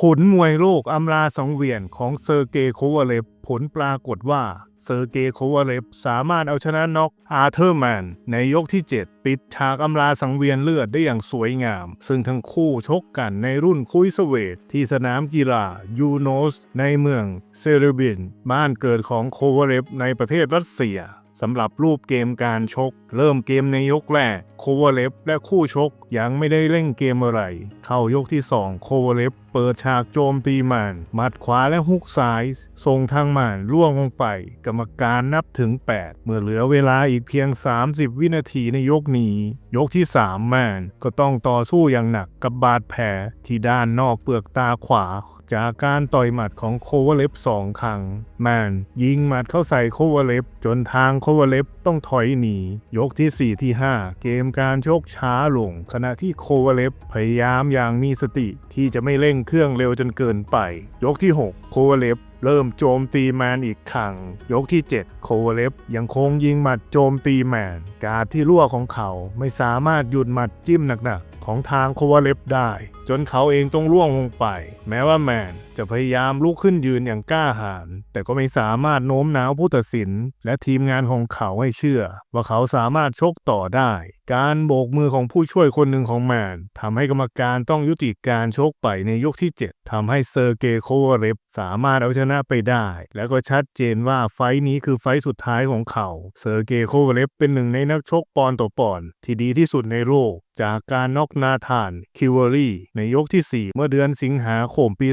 ผลมวยโลกอำลาสังเวียนของเซอร์เกย์โควาเลฟผลปรากฏว่า เซอร์เกย์โควาเลฟสามารถเอาชนะน็อกอาร์เธอร์แมน ในยกที่ 7 ปิดฉากอำลาสังเวียนเลือดได้อย่างสวยงาม ซึ่งทั้งคู่ชกกันในรุ่นคุยสเวทที่สนามกีฬายูโนส ในเมืองเซเรบิน บ้านเกิดของโควาเลฟในประเทศรัสเซียสำหรับรูปเกมการชก เริ่มเกมในยกแรกโควาเลฟและคู่ชกยังไม่ได้เล่นเกมอะไร เข้ายกที่ 2 โควาเลฟ เปิดฉากโจมตีหมันหมัดขวาและฮุกซ้าย ส่งทางหมันล่วงลงไป กรรมการนับถึง 8 เมื่อเหลือเวลาอีกเพียง 30 วินาทีในยกนี้ ยกที่3แมนก็ต้องต่อสู้อย่างหนักกับบาดแผลที่ด้านนอกเปลือกตาขวาจากการต่อยหมัดของโควาเลฟสองครั้ง แมนยิงหมัดเข้าใส่โควาเลฟจนทางโควาเลฟต้องถอยหนี ยกที่ 4 ที่ 5 เกมการชกช้าลง ขณะที่โควาเลฟพยายามอย่างมีสติที่จะไม่เร่งเครื่องเร็วจนเกินไป ยกที่ 6 โควเลฟ เริ่มโจมตีแมนอีกครั้งยกที่ 7 โควเลฟยังคงยิงหมัดโจมตีแมน การที่รั่วของเขาไม่สามารถหยุดหมัดจิ้มหนักๆ ของทางโควาเลฟได้ จนเขาเองต้องร่วงลงไป แม้ว่าแมนจะพยายามลุกขึ้นยืนอย่างกล้าหาญแต่ก็ไม่สามารถโน้มน้าวผู้ตัดสิน และทีมงานของเขาให้เชื่อ ว่าเขาสามารถชกต่อได้ การโบกมือของผู้ช่วยคนหนึ่งของแมนทำให้กรรมการต้องยุติการชกไปในยกที่ 7ทำให้เซอร์เกย์โควาเลฟสามารถเอาชนะไปได้ และก็ชัดเจนว่าไฟนี้คือไฟสุดท้ายของเขาเซอร์เกย์โคเวเลฟเป็นหนึ่งในนักชกปอนด์ต่อปอนด์ที่ดีที่สุดในโลกจากการน็อกนาธานคิวเวอรี่ในยกที่ 4 เมื่อเดือนสิงหาคมปี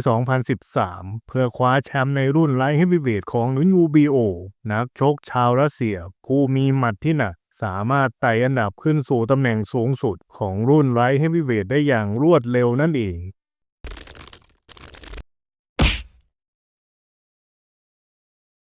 2013 เพื่อคว้าแชมป์ในรุ่นไลท์เฮฟวีเวทของนุนยูบีโอนักชกชาวรัสเซีย ผู้มีหมัดที่หนักสามารถไต่อันดับขึ้นสู่ตำแหน่งสูงสุดของรุ่นไลท์เฮฟวีเวทได้อย่างรวดเร็วนั่นเอง